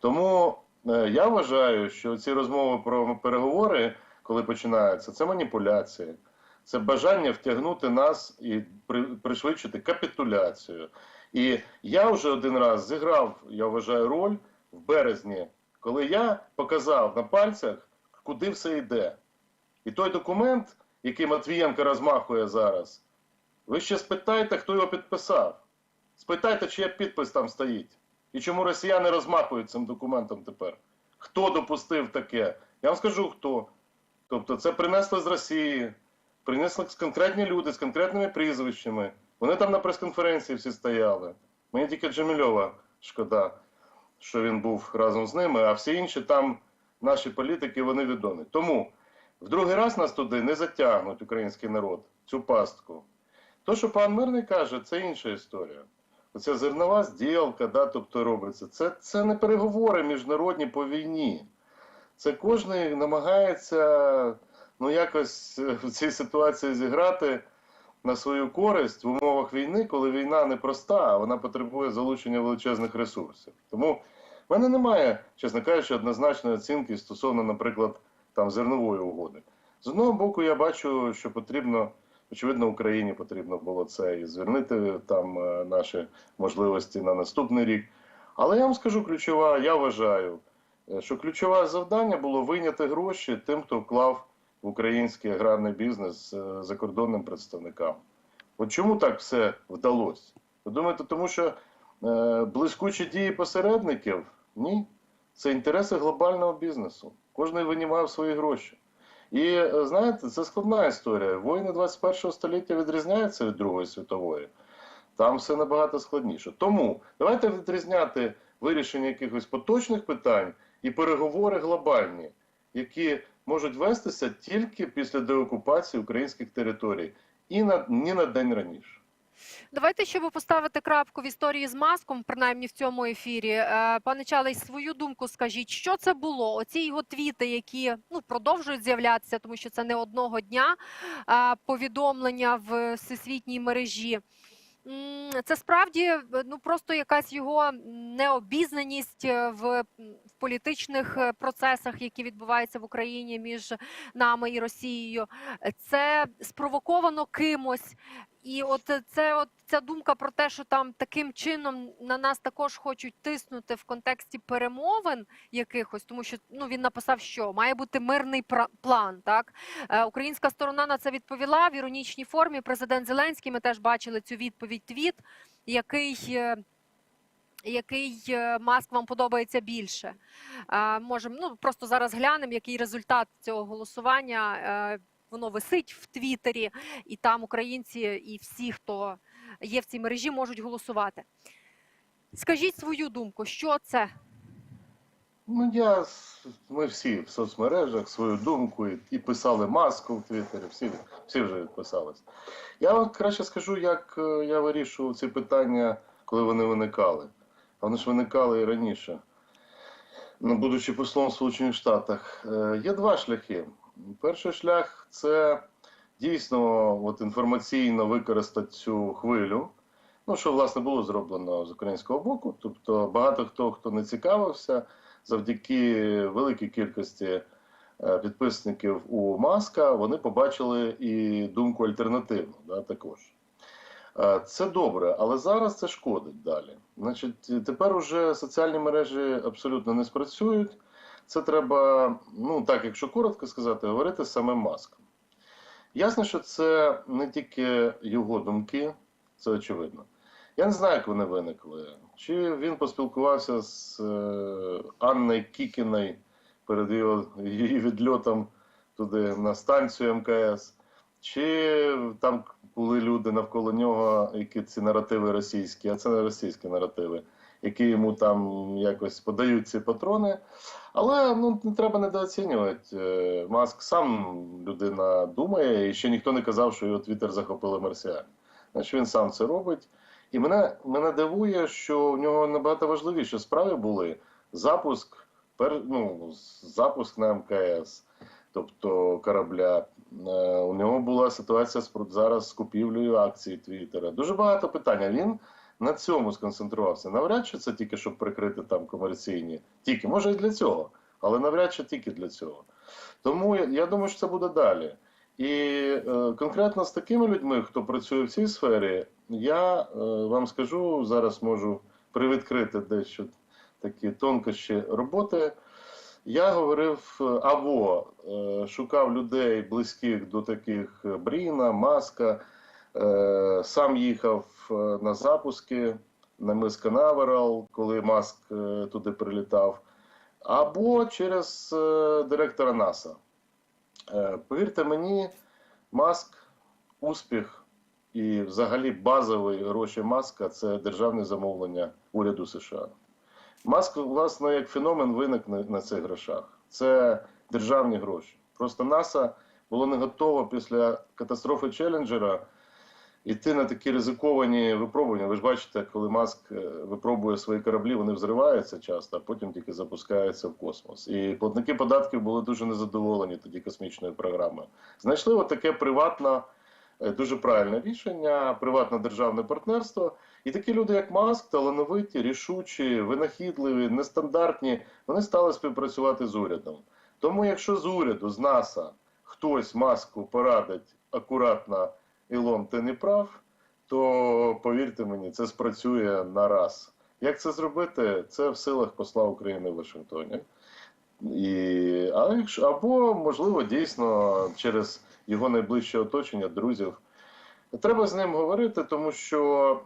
Тому е, я вважаю, що ці розмови про переговори, коли починаються, це маніпуляції, це бажання втягнути нас і пришвидшити капітуляцію. І я вже один раз зіграв, я вважаю, роль в березні, коли я показав на пальцях, куди все йде. І той документ, який Матвієнко розмахує зараз, ви ще спитайте, хто його підписав. Спитайте, чия підпис там стоїть. І чому росіяни розмахують цим документом тепер? Хто допустив таке? Я вам скажу хто. Тобто це принесли з Росії, принесли конкретні люди з конкретними прізвищами. Вони там на прес-конференції всі стояли. Мені тільки Джемільова шкода, що він був разом з ними, а всі інші там наші політики, вони відомі. Тому в другий раз нас туди не затягнуть український народ, цю пастку. То, що пан Мирний каже, це інша історія. Оця зернова зділка, да, тобто робиться. Це, це не переговори міжнародні по війні. Це кожен намагається ну, якось е, в цій ситуації зіграти на свою користь в умовах війни, коли війна непроста, а вона потребує залучення величезних ресурсів. Тому в мене немає, чесно кажучи, однозначної оцінки стосовно, наприклад, там зернової угоди. З одного боку, я бачу, що потрібно, очевидно, Україні потрібно було це і звільнити там е, наші можливості на наступний рік. Але я вам скажу ключова, я вважаю, е, що ключове завдання було вийняти гроші тим, хто вклав в український аграрний бізнес е, закордонним представникам. От чому так все вдалося? Ви думаєте, тому що блискучі дії посередників? Ні. Це інтереси глобального бізнесу. Кожен винімав свої гроші. І е, знаєте, це складна історія. Воїни 21 століття відрізняються від Другої світової. Там все набагато складніше. Тому давайте відрізняти вирішення якихось поточних питань і переговори глобальні, які можуть вестися тільки після деокупації українських територій і на ні на день раніше. Давайте, щоб поставити крапку в історії з маском, принаймні в цьому ефірі. е, Пане Чалий, свою думку скажіть, що це було? Оці його твіти, які ну продовжують з'являтися, тому що це не одного дня. е, Повідомлення в всесвітній мережі. Це справді ну просто якась його необізнаність е, в, політичних процесах, які відбуваються в Україні між нами і Росією. Це спровоковано кимось. І от це от ця думка про те, що там таким чином на нас також хочуть тиснути в контексті перемовин якихось, тому що ну він написав, що має бути мирний план. Так е, українська сторона на це відповіла в іронічній формі. Президент Зеленський. Ми теж бачили цю відповідь. Твіт, який. е, Який е, маск вам подобається більше? Можемо ну просто зараз глянемо, який результат цього голосування. Воно висить в Твіттері, і там українці і всі, хто є в цій мережі, можуть голосувати. Скажіть свою думку, що це? Ну, я, ми всі в соцмережах свою думку і, і писали маску в Твіттері, всі, всі вже відписались. Я вам краще скажу, як е, я вирішував ці питання, коли вони виникали. А вони ж виникали і раніше. Ну, будучи послом в Сполучених Штатах, Е, є два шляхи. Перший шлях це дійсно от, інформаційно використати цю хвилю. Ну, що власне було зроблено з українського боку. Тобто багато хто, хто не цікавився, завдяки великій кількості е, підписників у Маска, вони побачили і думку альтернативну да, також. Е, Це добре, але зараз це шкодить далі. Значить, тепер уже соціальні мережі абсолютно не спрацюють. Це треба, ну так, якщо коротко сказати, говорити з самим маском. Ясно, що це не тільки його думки, це очевидно. Я не знаю, як вони виникли. Чи він поспілкувався з е, Анною Кікіною перед її відльотом туди на станцію МКС, чи там були люди навколо нього, які ці наративи російські, а це не російські наративи, які йому там якось подають ці патрони. Але ну не треба недооцінювати. Е, Маск сам людина думає, і ще ніхто не казав, що його твіттер захопили марсіани. Значить, він сам це робить. І мене, мене дивує, що в нього набагато важливіші справи були запуск, пер, ну, запуск на МКС, тобто корабля. Е, У нього була ситуація зараз з купівлею акцій Твіттера. Дуже багато питань. Він на цьому сконцентрувався. Навряд чи це тільки щоб прикрити там комерційні, тільки може і для цього, але навряд чи тільки для цього. Тому я, думаю, що це буде далі. І е, конкретно з такими людьми, хто працює в цій сфері, я е, вам скажу зараз можу привідкрити дещо такі тонкощі роботи. Я говорив е, або е, шукав людей близьких до таких е, Бріна, Маска, е, сам їхав на запуски на мис Канаверал, коли Маск е, туди прилітав, або через е, директора НАСА. Е, Повірте мені, Маск, успіх і взагалі базові гроші Маска це державне замовлення уряду США. Маск, власне, як феномен виник на цих грошах. Це державні гроші. Просто НАСА було не готово після катастрофи Челленджера йти на такі ризиковані випробування. Ви ж бачите, коли Маск е, випробує свої кораблі, вони взриваються часто, а потім тільки запускаються в космос. І платники податків були дуже незадоволені тоді космічною програмою. Знайшли отаке приватне, е, дуже правильне рішення, приватне державне партнерство. І такі люди, як Маск, талановиті, рішучі, винахідливі, нестандартні, вони стали співпрацювати з урядом. Тому, якщо з уряду, з НАСА, хтось маску порадить акуратно Ілон, ти не прав, то повірте мені, це спрацює на раз. Як це зробити? Це в силах посла України в Вашингтоні. І, а якщо, або, можливо, дійсно через його найближче оточення, друзів. Треба з ним говорити, тому що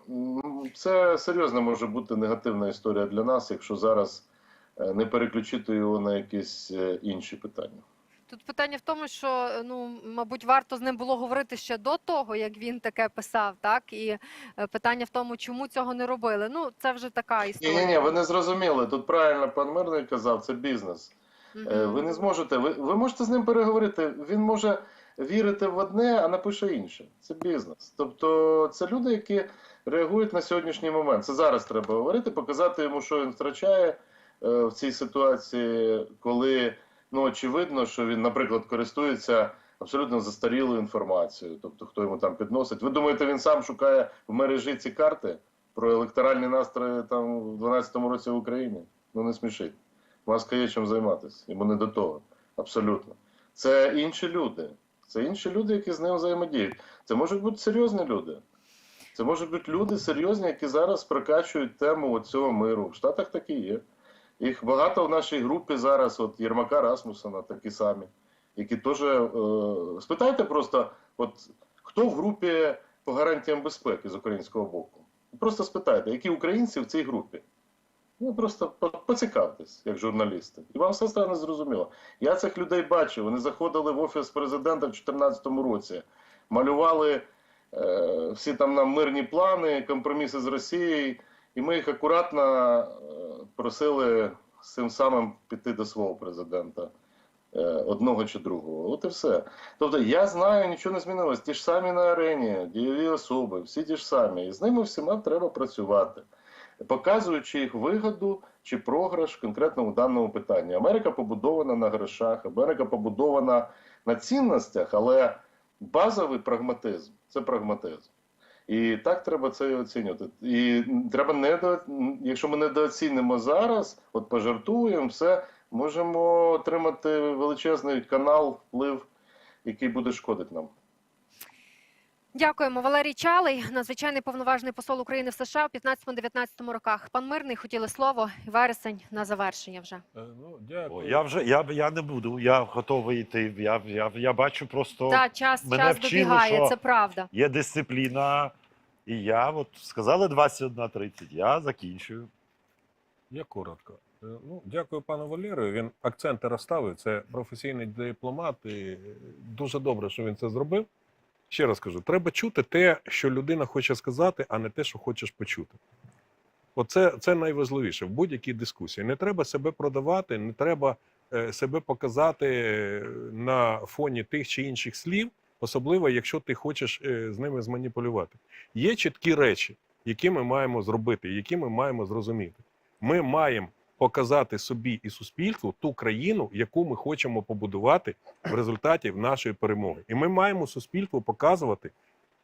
це серйозно може бути негативна історія для нас, якщо зараз е, не переключити його на якісь е, інші питання. Тут питання в тому, що е, ну, мабуть, варто з ним було говорити ще до того, як він таке писав, так? І е, питання в тому, чому цього не робили. Ну, це вже така Ні, історія. ні, ні, ви не зрозуміли. Тут правильно пан Мирний казав, це бізнес. Е, Ви не зможете, ви, ви можете з ним переговорити. Він може вірити в одне, а напише інше. Це бізнес. Тобто це люди, які реагують на сьогоднішній момент. Це зараз треба говорити, показати йому, що він втрачає в цій ситуації, коли ну очевидно, що він, наприклад, користується абсолютно застарілою інформацією. Тобто, хто йому там підносить. Ви думаєте, він сам шукає в мережі ці карти про електоральні настрої там в 12-му році в Україні? Ну не смішіть. Маска є чим займатися, йому не до того. Абсолютно. Це інші люди. Це інші люди, які з ним взаємодіють. Це можуть бути серйозні люди. Це можуть бути люди серйозні, які зараз прокачують тему цього миру. В Штатах такі є. Їх багато в нашій групі зараз, от Єрмака Расмусона, такі самі, які теж. Е, спитайте просто, от хто в групі по гарантіям безпеки з українського боку? Просто спитайте, які українці в цій групі? Ну просто по- поцікавтесь, як журналісти, і вам все стане зрозуміло. Я цих людей бачив. Вони заходили в офіс президента в 2014 році, малювали е, всі там нам мирні плани, компроміси з Росією, і ми їх акуратно е, просили з цим самим піти до свого президента. е, Одного чи другого, от і все. Тобто я знаю, нічого не змінилось. Ті ж самі на арені, дієві особи, всі ті ж самі. І з ними всіма треба працювати показуючи їх вигоду чи програш в конкретному даному питанні. Америка побудована на грошах, Америка побудована на цінностях, але базовий прагматизм це прагматизм. І так треба це і оцінювати. І треба недо... якщо ми недооцінимо зараз, от пожартуємо, все, можемо отримати величезний канал, вплив, який буде шкодити нам. Дякуємо. Валерій Чалий, надзвичайний повноважний посол України в США у 15-19 роках. Пан Мирний, хотіли слово. Вересень на завершення вже. Е, Ну, О. Я вже я, я не буду. Я готовий йти. Я, я, я бачу просто Так, час, мене час вчили, добігає, що- це правда. є дисципліна, і я от сказали 21.30, Я закінчую. Я коротко. Е, Ну, дякую пану Валерію. Він акценти розставив. Це професійний дипломат. І е, дуже добре, що він це зробив. Ще раз кажу: треба чути те, що людина хоче сказати, а не те, що хочеш почути. Оце це найважливіше в будь-якій дискусії. Не треба себе продавати, не треба е, себе показати на фоні тих чи інших слів, особливо якщо ти хочеш е, з ними зманіпулювати. Є чіткі речі, які ми маємо зробити, які ми маємо зрозуміти. Ми маємо показати собі і суспільству ту країну, яку ми хочемо побудувати в результаті нашої перемоги. І ми маємо суспільству показувати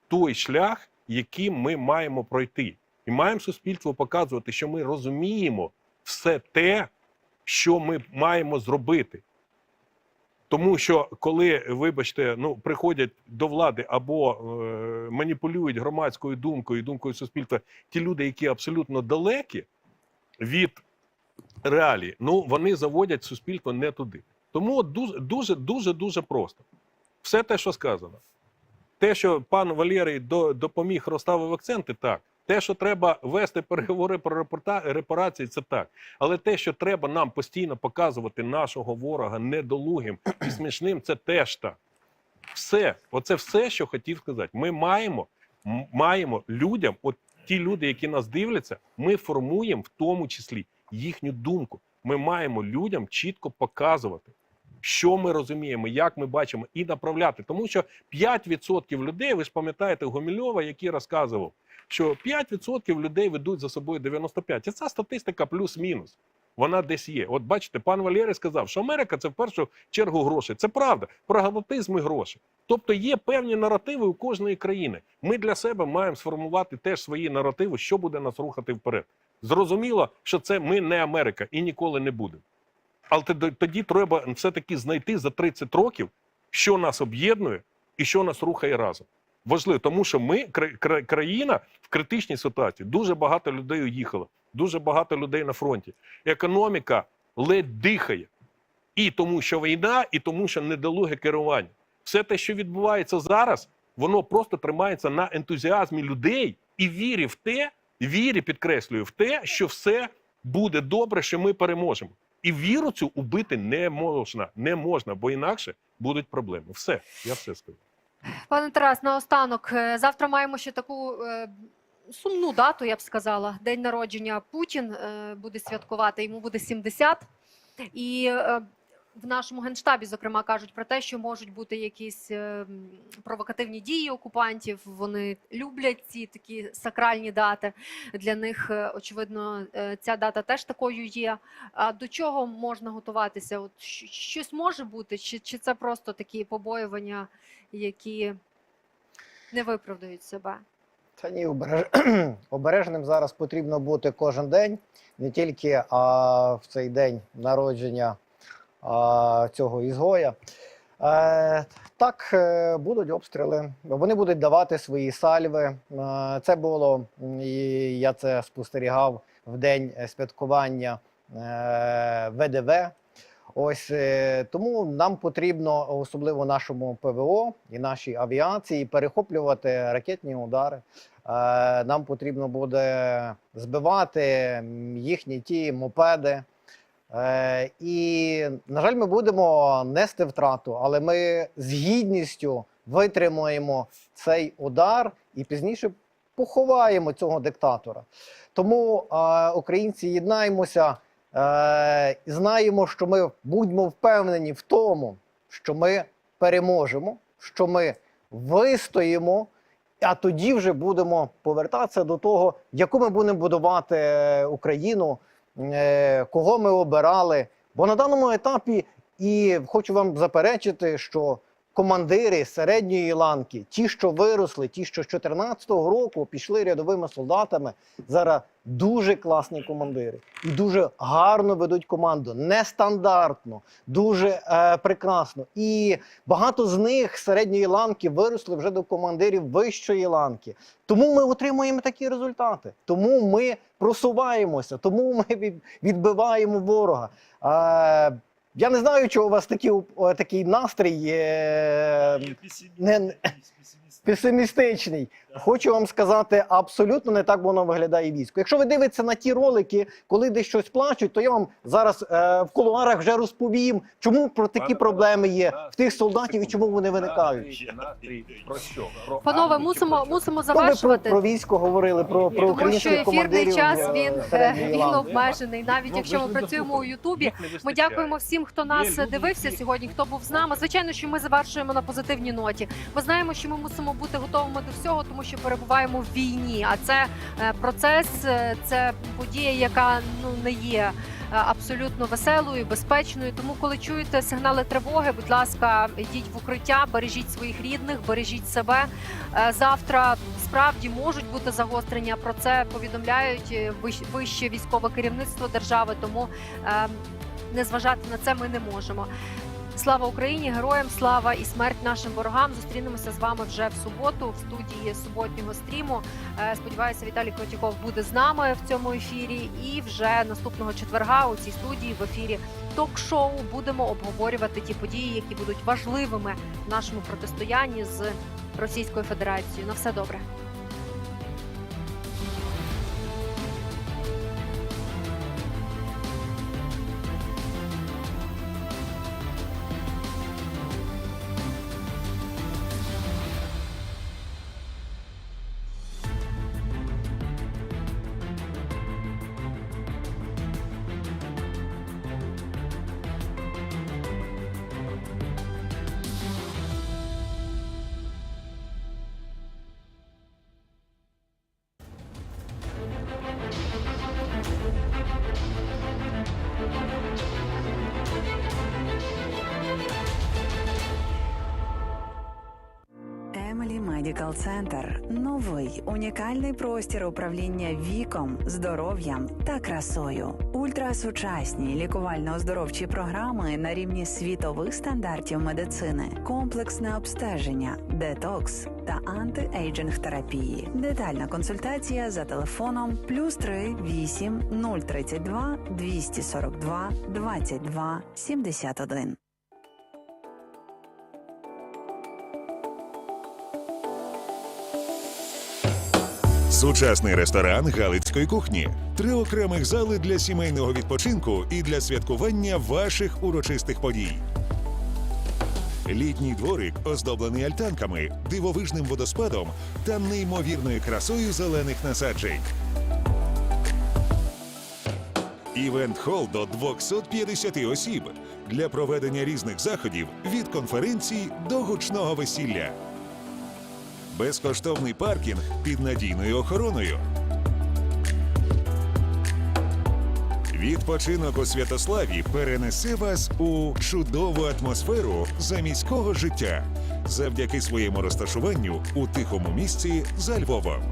той шлях, яким ми маємо пройти. І маємо суспільству показувати, що ми розуміємо все те, що ми маємо зробити. Тому що коли, вибачте, ну приходять до влади або е, маніпулюють громадською думкою, думкою суспільства, ті люди, які абсолютно далекі від реалії, ну вони заводять суспільство не туди. Тому дуже, дуже, дуже, дуже просто. Все те, що сказано. Те, що пан Валерій допоміг розставив акценти, так. Те, що треба вести переговори про репарації, це так. Але те, що треба нам постійно показувати нашого ворога недолугим і смішним, це теж так. Все, оце все, що хотів сказати. Ми маємо, маємо людям, от ті люди, які нас дивляться, ми формуємо в тому числі їхню думку. Ми маємо людям чітко показувати, що ми розуміємо, як ми бачимо, і направляти. Тому що 5% людей, ви ж пам'ятаєте Гомільова, який розказував, що 5% людей ведуть за собою 95%. І ця статистика плюс-мінус. Вона десь є. От бачите, пан Валерій сказав, що Америка це в першу чергу гроші. Це правда. Прагматизм і гроші. Тобто є певні наративи у кожної країни. Ми для себе маємо сформувати теж свої наративи, що буде нас рухати вперед. Зрозуміло, що це ми не Америка і ніколи не будемо. Але тоді треба все-таки знайти за 30 років, що нас об'єднує і що нас рухає разом. Важливо, тому що ми кра- кра- країна в критичній ситуації. Дуже багато людей уїхало, дуже багато людей на фронті. Економіка ледь дихає. І тому, що війна, і тому, що недолуге керування. Все те, що відбувається зараз, воно просто тримається на ентузіазмі людей і вірі в те, вірі, підкреслюю, в те, що все буде добре, що ми переможемо. І віру цю убити не можна, не можна, бо інакше будуть проблеми. Все, я все скажу. Пане Тарас, наостанок, е, завтра маємо ще таку е, сумну дату, я б сказала. День народження Путін е, буде святкувати, йому буде 70. І в нашому генштабі, зокрема, кажуть про те, що можуть бути якісь провокативні дії окупантів. Вони люблять ці такі сакральні дати. Для них, очевидно, ця дата теж такою є. А до чого можна готуватися? От щось може бути, чи, чи це просто такі побоювання, які не виправдають себе? Та ні, обереж... обережним зараз потрібно бути кожен день, не тільки а, в цей день народження а, цього ізгоя. Е, так, е, будуть обстріли, вони будуть давати свої сальви. Е, це було, і я це спостерігав в день е, святкування е, ВДВ. Ось е, тому нам потрібно, особливо нашому ПВО і нашій авіації, перехоплювати ракетні удари. Е, Нам потрібно буде збивати їхні ті мопеди. Е, І, на жаль, ми будемо нести втрату, але ми з гідністю витримаємо цей удар і пізніше поховаємо цього диктатора. Тому українці єднаємося е, і знаємо, що ми будьмо впевнені в тому, що ми переможемо, що ми вистоїмо, а тоді вже будемо повертатися до того, яку ми будемо будувати е, Україну, е, кого ми обирали. Бо на даному етапі, і хочу вам заперечити, що командири середньої ланки, ті, що виросли, ті, що з 2014 року пішли рядовими солдатами, зараз дуже класні командири і дуже гарно ведуть команду, нестандартно, дуже е, прекрасно. І багато з них середньої ланки виросли вже до командирів вищої ланки. Тому ми отримуємо такі результати. Тому ми просуваємося, тому ми відбиваємо ворога. Е, я не знаю, чого у вас такі, такий настрій е, не, песимістичний. Хочу вам сказати, абсолютно не так воно виглядає військо. Якщо ви дивитеся на ті ролики, коли десь щось плачуть, то я вам зараз е, в кулуарах вже розповім, чому про такі проблеми є в тих солдатів і чому вони виникають. Настрій, настрій про що? Про Панове, армію мусимо, про що? мусимо ви про, завершувати. про військо говорили, про, про Тому Тому що ефірний час е, він, він обмежений, навіть Ну, якщо ми працюємо у. Ютубі. Ми дякуємо всім, хто нас люди, дивився сьогодні, хто був з нами. Звичайно, що ми завершуємо на позитивній ноті. Ми знаємо, що ми мусимо бути готовими до всього, тому що перебуваємо в війні. А це е, процес, е, це подія, яка ну не є абсолютно веселою, безпечною. Тому, коли чуєте сигнали тривоги, будь ласка, йдіть в укриття, бережіть своїх рідних, бережіть себе. Е, Завтра справді можуть бути загострення. Про це повідомляють е, вище військове керівництво держави. Тому е, не зважати на це ми не можемо. Слава Україні, героям слава і смерть нашим ворогам. Зустрінемося з вами вже в суботу в студії суботнього стріму. Е, Сподіваюся, Віталій Кротіков буде з нами в цьому ефірі. І вже наступного четверга у цій студії в ефірі ток-шоу будемо обговорювати ті події, які будуть важливими в нашому протистоянні з Російською Федерацією. На все добре. Емелі Медікал Центр новий унікальний простір управління віком, здоров'ям та красою. Ультрасучасні лікувально-оздоровчі програми на рівні світових стандартів медицини, комплексне обстеження, детокс та антиейджинг терапії. Детальна консультація за телефоном плюс 3 8 032 242 22 71. Сучасний ресторан Галицької кухні. Три окремих зали для сімейного відпочинку і для святкування ваших урочистих подій. Літній дворик оздоблений альтанками, дивовижним водоспадом та неймовірною красою зелених насаджень. Івент-хол до 250 осіб для проведення різних заходів від конференцій до гучного весілля безкоштовний паркінг під надійною охороною. Відпочинок у Святославі перенесе вас у чудову атмосферу заміського життя завдяки своєму розташуванню у тихому місці за Львовом.